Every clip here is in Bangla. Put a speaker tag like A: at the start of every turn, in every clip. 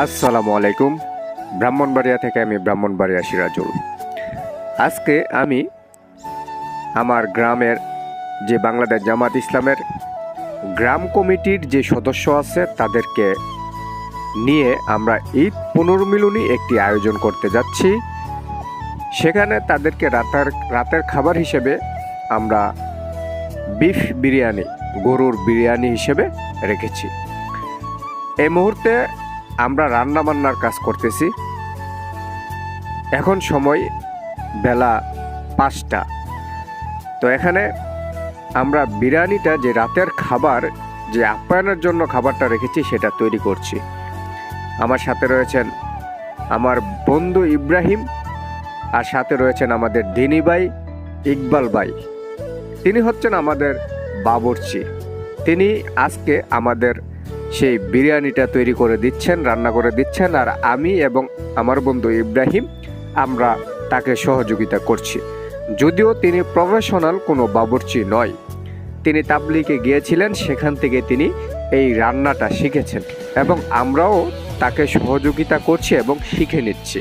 A: আসসালামু আলাইকুম ব্রাহ্মণবাড়িয়া থেকে আমি ব্রাহ্মণবাড়িয়া সিরাজুল। আজকে আমি আমার গ্রামের যে বাংলাদেশ জামাত ইসলামের গ্রাম কমিটির যে সদস্য আছে, তাদেরকে নিয়ে আমরা ঈদ পুনর্মিলনী একটি আয়োজন করতে যাচ্ছি। সেখানে তাদেরকে রাতের রাতের খাবার হিসেবে আমরা বিফ বিরিয়ানি, গরুর বিরিয়ানি হিসেবে রেখেছি। এই মুহূর্তে আমরা রান্না বান্নার কাজ করতেছি। এখন সময় বেলা পাঁচটা। তো এখানে আমরা বিরিয়ানিটা যে রাতের খাবার, যে আপ্যায়নের জন্য খাবারটা রেখেছি, সেটা তৈরি করছি। আমার সাথে রয়েছেন আমার বন্ধু ইব্রাহিম আর সাথে রয়েছেন আমাদের দিনী ভাই ইকবাল ভাই। তিনি হচ্ছেন আমাদের বাবরচি। তিনি আজকে আমাদের সেই বিরিয়ানিটা তৈরি করে দিচ্ছেন, রান্না করে দিচ্ছেন। আর আমি এবং আমার বন্ধু ইব্রাহিম, আমরা তাকে সহযোগিতা করছি। যদিও তিনি প্রফেশনাল কোনো বাবরচি নয়। তিনি তাবলিকে গিয়েছিলেন, সেখান থেকে তিনি এই রান্নাটা শিখেছেন এবং আমরাও তাকে সহযোগিতা করছি এবং শিখে নিচ্ছি।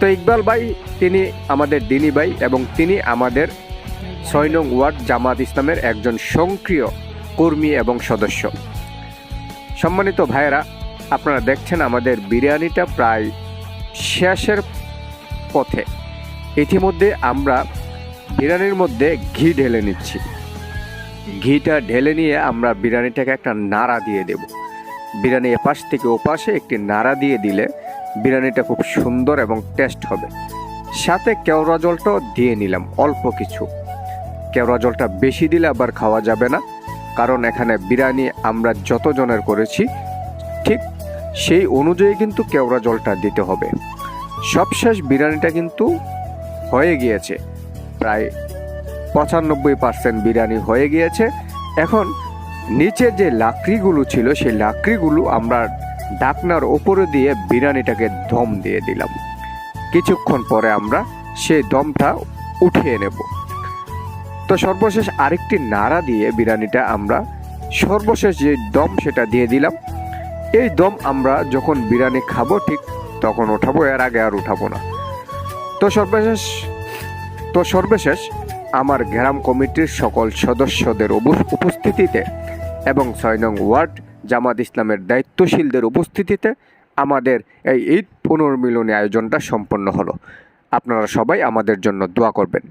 A: তো ইকবাল ভাই, তিনি আমাদের দিনী ভাই এবং তিনি আমাদের ছয় নং ওয়ার্ড জামাত ইসলামের একজন সক্রিয় কর্মী এবং সদস্য। সম্মানিত ভাইয়েরা, আপনারা দেখছেন আমাদের বিরিয়ানিটা প্রায় শেষের পথে। ইতিমধ্যে আমরা বিরিয়ানির মধ্যে ঘি ঢেলে নিচ্ছি। ঘিটা ঢেলে নিয়ে আমরা বিরিয়ানিটাকে একটা নাড়া দিয়ে দেব। বিরিয়ানি এপাশ থেকে ওপাশে একটি নাড়া দিয়ে দিলে বিরিয়ানিটা খুব সুন্দর এবং টেস্ট হবে। সাথে কেওড়া জলটাও দিয়ে নিলাম অল্প কিছু। কেওড়া জলটা বেশি দিলে আবার খাওয়া যাবে না। কারণ এখানে বিরিয়ানি আমরা যতজনের করেছি, ঠিক সেই অনুযায়ী কিন্তু কেওড়া জলটা দিতে হবে। সবশেষ বিরিয়ানিটা কিন্তু হয়ে গিয়েছে। প্রায় পঁচানব্বই পার্সেন্ট বিরিয়ানি হয়ে গিয়েছে। এখন নিচে যে লাকড়িগুলো ছিল, সেই লাকড়িগুলো আমরা ডাকনার ওপরে দিয়ে বিরিয়ানিটাকে দম দিয়ে দিলাম। কিছুক্ষণ পরে আমরা সেই দমটা উঠিয়ে নেব। তো সর্বশেষ আরেকটি নাড়া দিয়ে বিরিয়ানিটা আমরা সর্বশেষ যে দম সেটা দিয়ে দিলাম। এই দম আমরা যখন বিরিয়ানি খাব ঠিক তখন ওঠাবো এর আগে আর উঠাবো না। তো সর্বশেষ তো সর্বশেষ আমার গ্রাম কমিটির সকল সদস্যদের উপস্থিতিতে এবং ছয় নং ওয়ার্ড জামাত ইসলামের দায়িত্বশীলদের উপস্থিতিতে আমাদের এই ঈদ পুনর্মিলনী আয়োজনটা সম্পন্ন হলো। আপনারা সবাই আমাদের জন্য দোয়া করবেন।